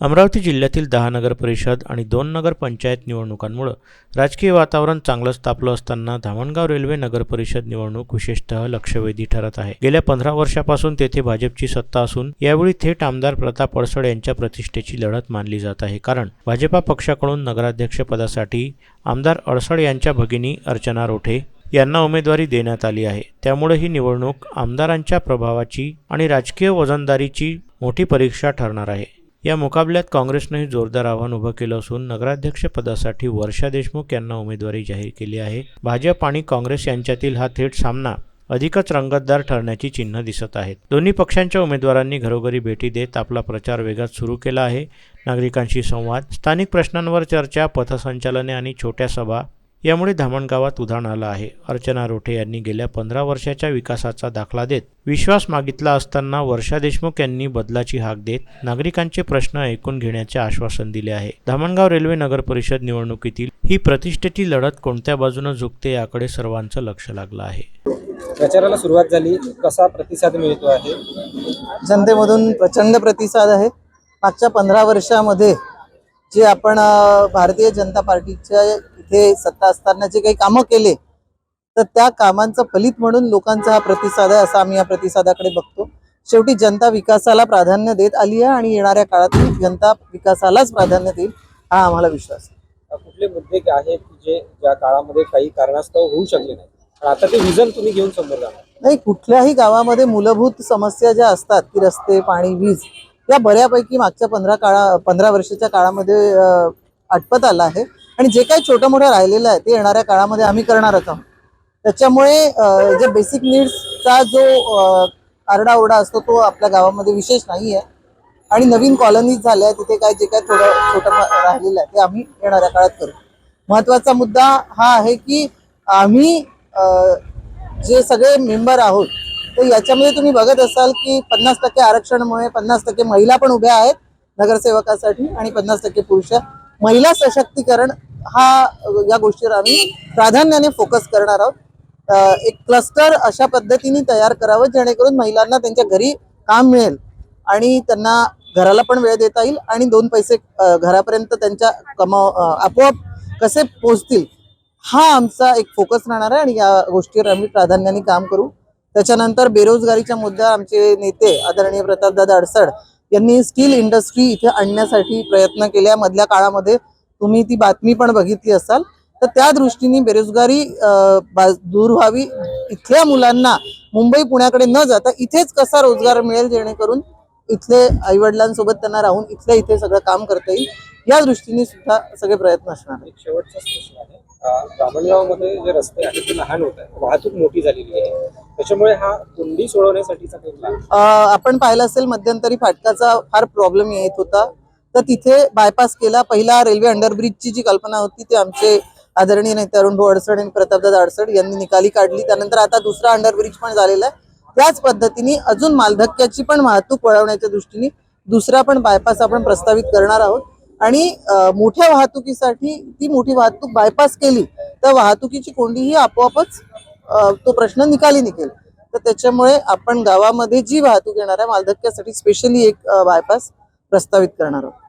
अमरावती जिल्ह्यातील दहा नगर परिषद आणि दोन नगर पंचायत निवडणुकांमुळं राजकीय वातावरण चांगलंच तापलं असताना धामणगाव रेल्वे नगर परिषद निवडणूक विशेषतः लक्षवेधी ठरत आहे. गेल्या पंधरा वर्षापासून तेथे भाजपची सत्ता असून यावेळी थेट आमदार प्रताप अडसड यांच्या प्रतिष्ठेची लढत मानली जात आहे. कारण भाजपा पक्षाकडून नगराध्यक्षपदासाठी आमदार अडसड यांच्या भगिनी अर्चना रोठे यांना उमेदवारी देण्यात आली आहे. त्यामुळे ही निवडणूक आमदारांच्या प्रभावाची आणि राजकीय वजनदारीची मोठी परीक्षा ठरणार आहे. या मुकाबल्यात काँग्रेसनंही जोरदार आव्हान उभं केलं असून नगराध्यक्षपदासाठी वर्षा देशमुख यांना उमेदवारी जाहीर केली आहे. भाजप आणि काँग्रेस यांच्यातील हा थेट सामना अधिकच रंगतदार ठरण्याची चिन्ह दिसत आहेत. दोन्ही पक्षांच्या उमेदवारांनी घरोघरी भेटी देत आपला प्रचार वेगात सुरू केला आहे. नागरिकांशी संवाद स्थानिक प्रश्नांवर चर्चा पथसंचलने आणि छोट्या सभा यामुळे धामणगावात उधाण आलं आहे. अर्चना रोठे यांनी गेल्या पंधरा वर्षाच्या विकासाचा दाखला देत विश्वास मागितला असताना वर्षा देशमुख यांनी बदलाची हाक देत नागरिकांचे प्रश्न ऐकून घेण्याचे आश्वासन दिले आहे. धामणगाव रेल्वे नगर परिषद निवडणुकीतील ही प्रतिष्ठेची लढत कोणत्या बाजूने झुकते याकडे सर्वांचं लक्ष लागलं आहे. प्रचाराला सुरुवात झाली. कसा प्रतिसाद मिळतो आहे? जनतेमधून प्रचंड प्रतिसाद आहे. मागच्या पंधरा वर्षामध्ये जे आपण भारतीय जनता पार्टीच्या इथे सत्ता असताना जे काही कामं केले तर त्या कामांचं फलित म्हणून लोकांचा हा प्रतिसाद आहे असा आम्ही या प्रतिसादाकडे बघतो. शेवटी जनता विकासाला प्राधान्य देत आली आहे आणि येणाऱ्या काळातही जनता विकासालाच प्राधान्य देईल हा आम्हाला विश्वास आहे. कुठले मुद्दे काय आहेत की जे ज्या काळामध्ये काही कारणास्तव होऊ शकले नाही आता ते विजन तुम्ही घेऊन समोर जाणार. नाही कुठल्याही गावामध्ये मूलभूत समस्या ज्या असतात की रस्ते पाणी वीज या बऱ्यापैकी मागच्या पंधरा काळा पंधरा वर्षाच्या काळामध्ये आटपत आलं आहे. आणि जे काही छोटं मोठं राहिलेलं आहे ते येणाऱ्या काळामध्ये आम्ही करणारच आहोत. त्याच्यामुळे जे बेसिक नीड्सचा जो आरडाओरडा असतो तो आपल्या गावामध्ये विशेष नाही आहे. आणि नवीन कॉलनीज झाल्या तिथे काय जे काय थोडं छोटं राहिलेलं आहे ते आम्ही येणाऱ्या काळात करू. महत्त्वाचा मुद्दा हा आहे की आम्ही जे सगळे मेंबर आहोत तर याच्यामध्ये तुम्ही बघत असाल की पन्नास टक्के आरक्षणमुळे पन्नास टक्के महिला पण उभ्या आहेत नगरसेवकासाठी आणि पन्नास टक्के पुरुष. महिला सशक्तीकरण हा या गोष्टीवर आम्ही प्राधान्याने फोकस करणार आहोत. एक क्लस्टर अशा पद्धतीने तयार करावं जेणेकरून महिलांना त्यांच्या घरी काम मिळेल आणि त्यांना घराला पण वेळ देता येईल आणि दोन पैसे घरापर्यंत त्यांच्या कमाव आपोआप कसे पोहोचतील हा आमचा एक फोकस राहणार आहे आणि या गोष्टीवर आम्ही प्राधान्याने काम करू. त्याच्यानंतर बेरोजगारीच्या मुद्द्यावर आमचे नेते आदरणीय प्रतापदादा अडसड यांनी स्टील इंडस्ट्री इथे आणण्यासाठी प्रयत्न केल्या मधल्या काळामध्ये तुम्ही ती बातमी पण बघितली असाल तर त्या दृष्टीने बेरोजगारी दूर व्हावी. इथल्या मुलांना मुंबई पुण्याकडे न जाता इथेच कसा रोजगार मिळेल जेणेकरून इथले आईवडिलांसोबत त्यांना राहून इथल्या इथे सगळं काम करता येईल? या दृष्टीने सुद्धा सगळे प्रयत्न असणार आहेत. एक शेवटचाच प्रश्न आहे. जे रस्ते आहेत ते लहान होत आहे वाहतूक मोठी झालेली आहे. त्याच्यामुळे हा कोंडी सोडवण्यासाठीचा आपण पाहिलं असेल मध्यंतरी फाटकाचा फार प्रॉब्लेम येत होता. तर तिथे बायपास केला. पहिला रेल्वे अंडरब्रिजची जी कल्पना होती ती आमचे आदरणीय नेते अरुण भाऊ अडसड आणि प्रतापदादा अडसड यांनी निकाली काढली. त्यानंतर आता दुसरा अंडरब्रिज पण झालेला आहे. त्याच पद्धतीने अजून मालधक्क्याची पण वाहतूक वळवण्याच्या दृष्टीने दुसरा पण बायपास आपण प्रस्तावित करणार आहोत. आणि मोठ्या वाहतुकीसाठी ती मोठी वाहतूक बायपास केली तर वाहतुकीची कोंडीही आपोआपच तो प्रश्न निकाली निघेल. तर त्याच्यामुळे आपण गावामध्ये जी वाहतूक येणार आहे मालधक्क्यासाठी स्पेशली एक बायपास प्रस्तावित करणार आहोत.